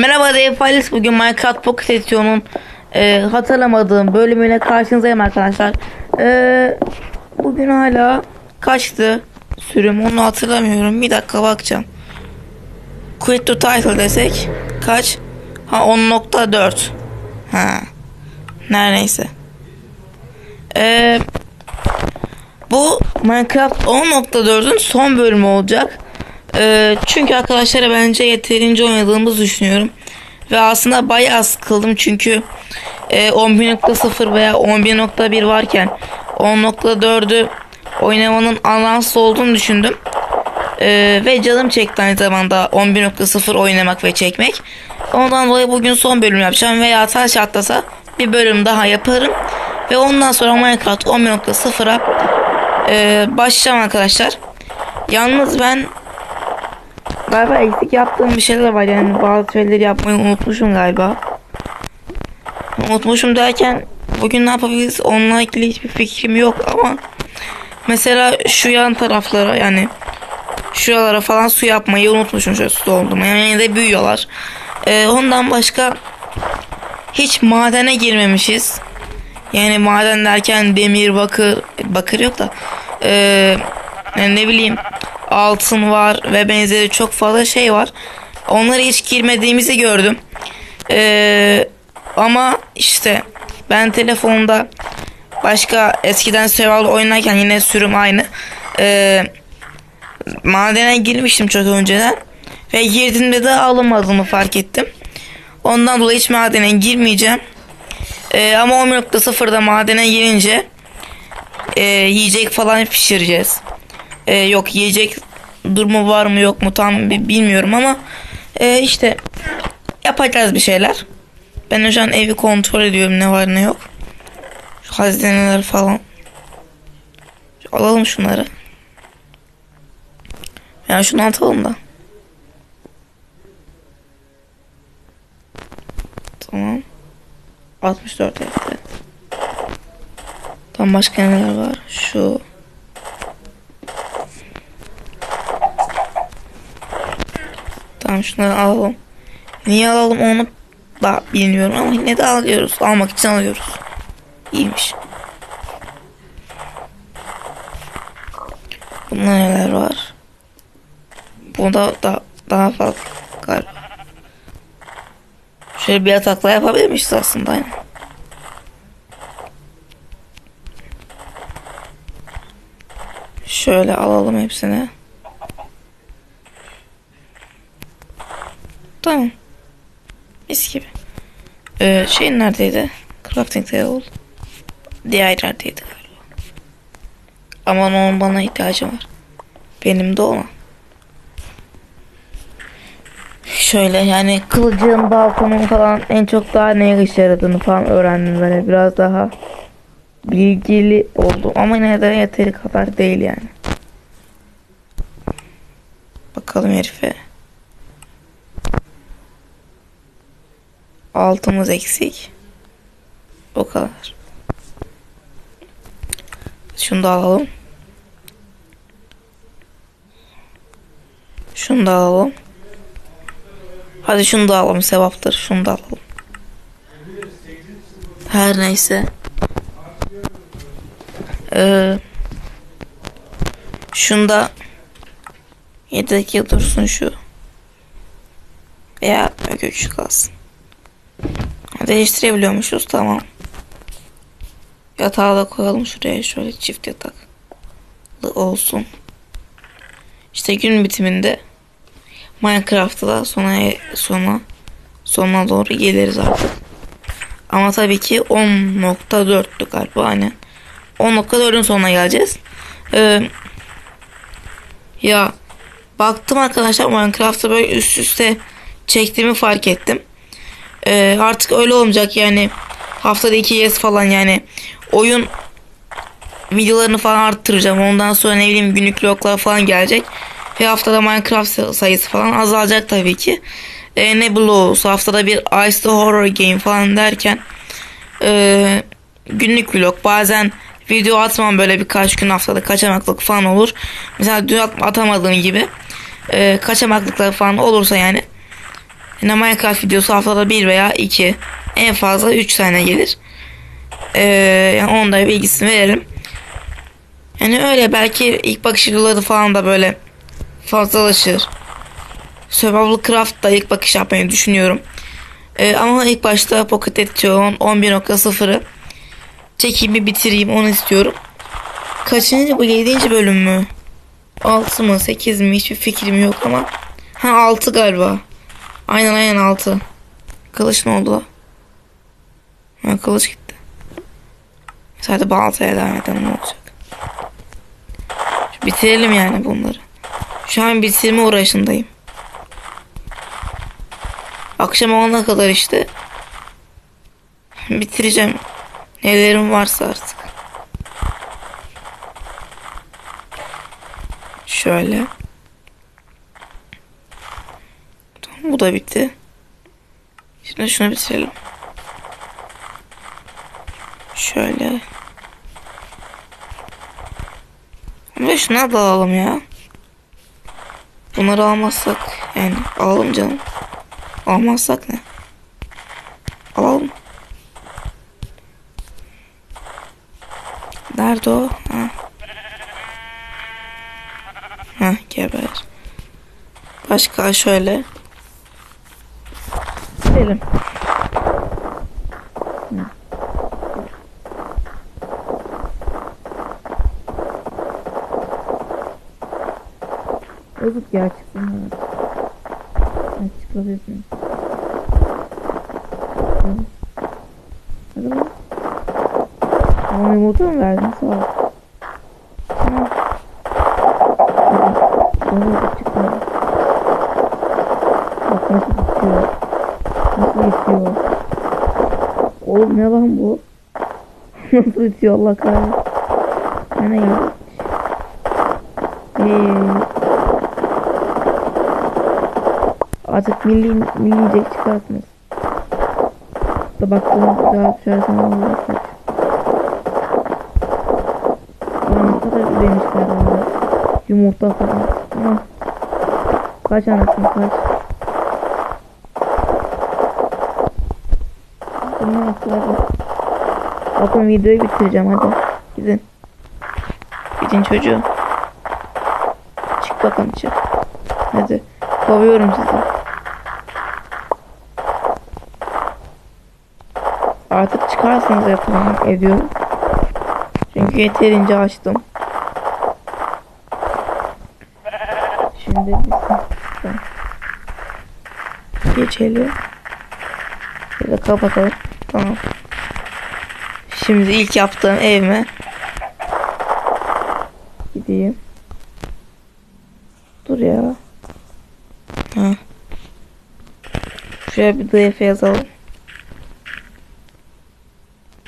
Merhaba Dave Files. Bugün Minecraft Pocket Edition'un e, hatırlamadığım bölümüne karşınızdayım arkadaşlar. E, bugün hala kaçtı sürüm onu hatırlamıyorum. Bir dakika bakacağım. Quit to title desek kaç? Ha 10.4. Ha. Neredeyse. E, bu Minecraft 10.4'ün son bölümü olacak. Ee, çünkü arkadaşlara bence yeterince oynadığımızı düşünüyorum. Ve aslında bayağı sıkıldım çünkü e, 11.0 veya 11.1 varken 10.4'ü oynamanın anlamsız olduğunu düşündüm. Ee, ve canım çekti aynı zamanda 11.0 oynamak ve çekmek. Ondan dolayı bugün son bölüm yapacağım veya taş atlasa bir bölüm daha yaparım. Ve ondan sonra Minecraft 11.0'a e, başlayacağım arkadaşlar. Yalnız ben Galiba eksik yaptığım bir şeyler var yani bazı şeyleri yapmayı unutmuşum galiba. Unutmuşum derken bugün ne yapabiliriz onunla ilgili hiçbir fikrim yok ama mesela şu yan taraflara yani şuralara falan su yapmayı unutmuşum şöyle su doldurma yani de büyüyorlar. Ee, ondan başka hiç madene girmemişiz. Yani maden derken demir, bakır, bakır yok da ee, yani ne bileyim altın var ve benzeri çok fazla şey var. Onlara hiç girmediğimizi gördüm. Ee, ama işte ben telefonda başka eskiden survival oynarken yine sürüm aynı. Ee, madene girmiştim çok önceden. Ve girdiğimde de alamadığımı fark ettim. Ondan dolayı hiç madene girmeyeceğim. Ee, ama 10.0'da madene girince e, yiyecek falan pişireceğiz. Ee, yok yiyecek durumu var mı yok mu tam bilmiyorum ama e, işte yapacağız bir şeyler. Ben şu an evi kontrol ediyorum ne var ne yok. Şu hazineler falan. Alalım şunları. Yani şunu atalım da. Tamam. 64 F'de. Tam başka neler var? Şu. Tamam şunları alalım. Niye alalım onu da bilmiyorum ama yine de alıyoruz. Almak için alıyoruz. İyiymiş. Bunda neler var? Bunda da daha fazla galiba. Şöyle bir yatakla yapabilirmişiz aslında. Yani. Şöyle alalım hepsini. Tamam. Mis gibi. Ee, şey neredeydi? Crafting table. Diğer yerdeydi galiba. Ama onun bana ihtiyacım var. Benim de ona. Şöyle yani kılıcın, balkonun falan en çok daha neye işe yaradığını falan öğrendim böyle biraz daha bilgili oldum ama yine de yeteri kadar değil yani. Bakalım herife. Altımız eksik. O kadar. Şunu da alalım. Şunu da alalım. Hadi şunu da alalım sevaptır. Şunu da alalım. Her neyse. Ee, şunda yedek dursun şu. Veya güç kalsın. Değiştirebiliyormuşuz tamam. Yatağı da koyalım şuraya şöyle çift yatak olsun. İşte gün bitiminde Minecraft'ta da sona sona sona doğru geliriz artık. Ama tabii ki 10.4'tü galiba aynen. 10.4'ün sonuna geleceğiz. Ee, ya baktım arkadaşlar Minecraft'ta böyle üst üste çektiğimi fark ettim. Ee, artık öyle olmayacak yani haftada iki yes falan yani oyun videolarını falan arttıracağım. Ondan sonra ne bileyim günlük vloglar falan gelecek. Ve haftada Minecraft sayısı falan azalacak tabii ki. Ee, ne bloğu haftada bir Ice the Horror Game falan derken e, günlük vlog bazen video atmam böyle birkaç gün haftada kaçamaklık falan olur. Mesela dün atamadığım gibi e, kaçamaklıklar falan olursa yani Yani Minecraft videosu haftada bir veya iki. En fazla üç tane gelir. Ee, yani onu da bilgisini verelim. Yani öyle belki ilk bakış videoları falan da böyle fazlalaşır. Survival Craft da ilk bakış yapmayı düşünüyorum. Ee, ama ilk başta Pocket Edition 11.0'ı çekeyim bir bitireyim onu istiyorum. Kaçıncı bu 7. bölüm mü? 6 mı 8 mi hiçbir fikrim yok ama. Ha 6 galiba. Aynen aynen 6. Kılıç ne oldu? Ha kılıç gitti. Sadece baltaya devam edelim ne olacak. Şu bitirelim yani bunları. Şu an bitirme uğraşındayım. Akşam olana kadar işte bitireceğim. Nelerim varsa artık. Şöyle. Tamam, da bitti. Şimdi şunu bitirelim. Şöyle. Ve şuna da alalım ya. Bunları almazsak yani alalım canım. Almazsak ne? Alalım. Nerede o? Ha. Ha geber. Başka şöyle. Gidelim. Yazık ya çıksın. Evet. Çıkabilirsin. Hadi lan. Ama yumurta mı verdin? Sağ ol. Tamam. Hadi. çıkma. Bak nasıl bitiyor. Nasıl bitiyor. Oğlum ne lan bu? nasıl bitiyor Allah kahretsin. Ne ya? Eee. Artık milli milliyecek çıkartmaz. Da baktığımız daha düşersen olacak. Ulan ne kadar güzelmiş galiba. Yumurta falan. Ama kaç anasını kaç. Bundan hadi. Bakın videoyu bitireceğim hadi. Gidin. Gidin çocuğum. Çık bakalım çık. Hadi. Kovuyorum sizi. Artık çıkarsanız yapalım ediyorum. Çünkü yeterince açtım. Şimdi geçelim. Şöyle kapatalım. Tamam. Şimdi ilk yaptığım evime gideyim. Dur ya. Ha. Şuraya bir DF yazalım.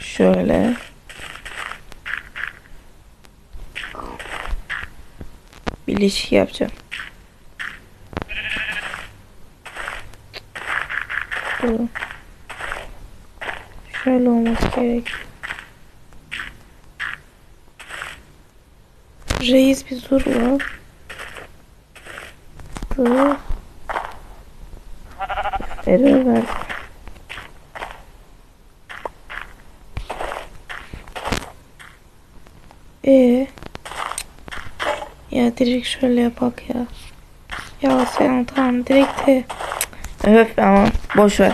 Şöyle. Bir ilişki yapacağım. Şöyle olması gerek. Reis bir dur lan. Error verdi. Ee. Ya direkt şöyle yapak ya. Ya sen tamam direkt de. Öf ama boş ver.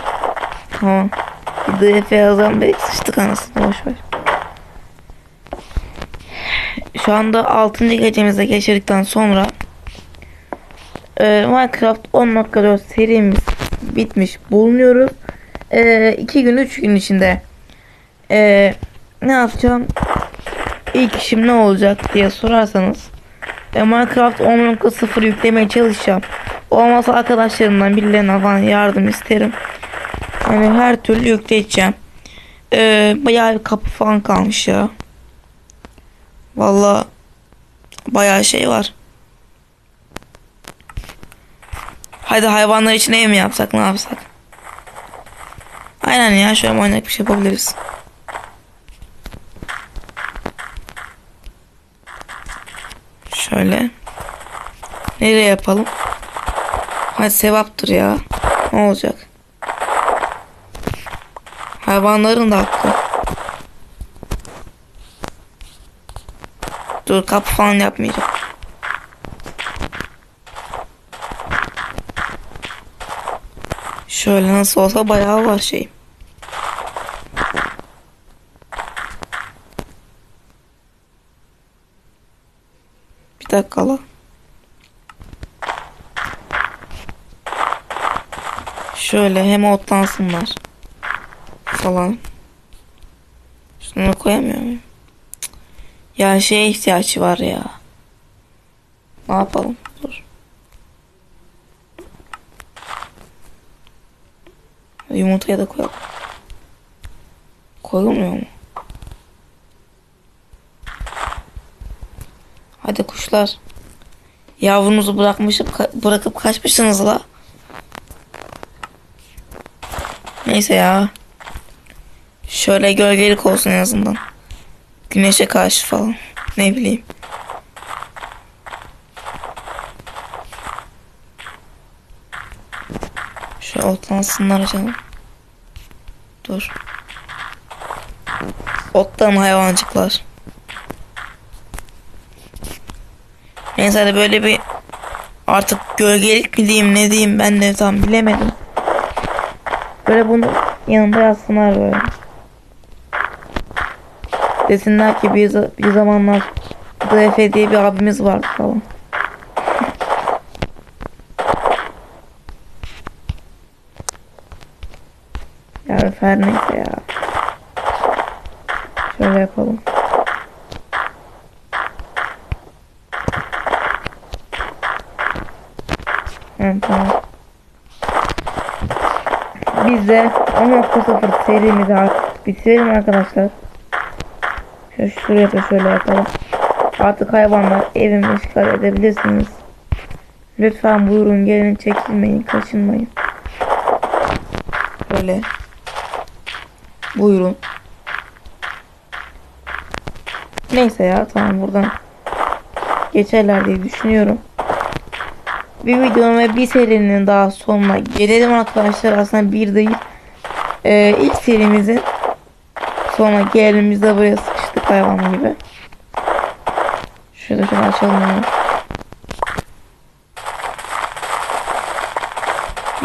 Tamam. DF yazan bir sıçtık anasını boş ver. Şu anda 6. gecemize geçirdikten sonra e, Minecraft 10.4 serimiz bitmiş bulunuyoruz. 2 e, gün 3 gün içinde e, ne yapacağım? İlk işim ne olacak diye sorarsanız e, Minecraft 10.0 yüklemeye çalışacağım. Olmazsa arkadaşlarımdan birilerine falan yardım isterim. Yani her türlü yükleyeceğim. Ee, bayağı bir kapı falan kalmış ya. Valla bayağı şey var. Haydi hayvanlar için ev mi yapsak ne yapsak? Aynen ya şöyle manyak bir şey yapabiliriz. Şöyle. Nereye yapalım? Hadi sevaptır ya. Ne olacak? Hayvanların da hakkı. Dur kapı falan yapmayacağım. Şöyle nasıl olsa bayağı var şey. Bir dakika la. Şöyle hem otlansınlar falan. Şunu koyamıyor muyum? Ya şeye ihtiyaç var ya. Ne yapalım? Dur. Yumurtaya da koyalım. Koyulmuyor mu? Hadi kuşlar. Yavrunuzu bırakmışıp ka- bırakıp kaçmışsınız la. Neyse ya. Şöyle gölgelik olsun en azından. Güneşe karşı falan. Ne bileyim. Şu otlansınlar canım. Dur. Ottan hayvancıklar. Neyse hadi böyle bir artık gölgelik mi diyeyim ne diyeyim ben de tam bilemedim. Böyle bunu yanında yazsınlar böyle. Desinler ki bir, bir zamanlar DF diye bir abimiz vardı falan. ya her neyse ya. Şöyle yapalım. Evet, tamam. Biz de 10.0 serimizi artık bitirelim arkadaşlar. Şöyle şuraya da şöyle yapalım. Artık hayvanlar evimi işgal edebilirsiniz. Lütfen buyurun gelin çekilmeyin kaçınmayın. Böyle. Buyurun. Neyse ya tamam buradan geçerler diye düşünüyorum. Bir videonun ve bir serinin daha sonuna gelelim arkadaşlar. Aslında bir değil. Ee, ilk serimizin sonuna gelelim. Biz de buraya sıkıştık hayvan gibi. Şöyle şöyle açalım onu.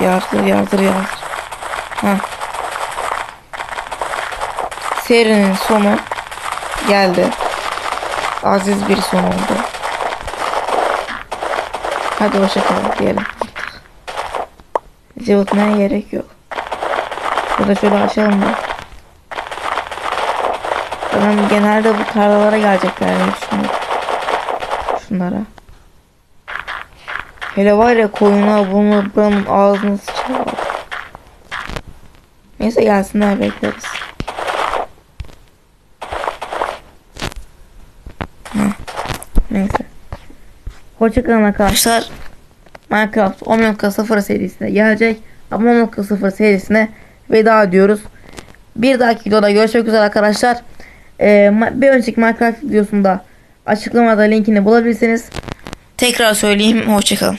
Yardır yardır yardır. Ha. Serinin sonu geldi. Aziz bir son oldu. Hadi hoşçakalın diyelim. Cıvıtmaya gerek yok. Burada şöyle açalım da. Genelde bu tarlalara gelecekler düşünüyorum. Şunlara. Hele var ya koyuna bunu buranın ağzını sıçrar. Neyse gelsinler bekleriz. Neyse. Hoşçakalın arkadaşlar. Minecraft 10.0 serisine gelecek. Ama 10.0 serisine veda ediyoruz. Bir dahaki videoda görüşmek üzere arkadaşlar. Ee, bir önceki Minecraft videosunda açıklamada linkini bulabilirsiniz. Tekrar söyleyeyim. Hoşçakalın.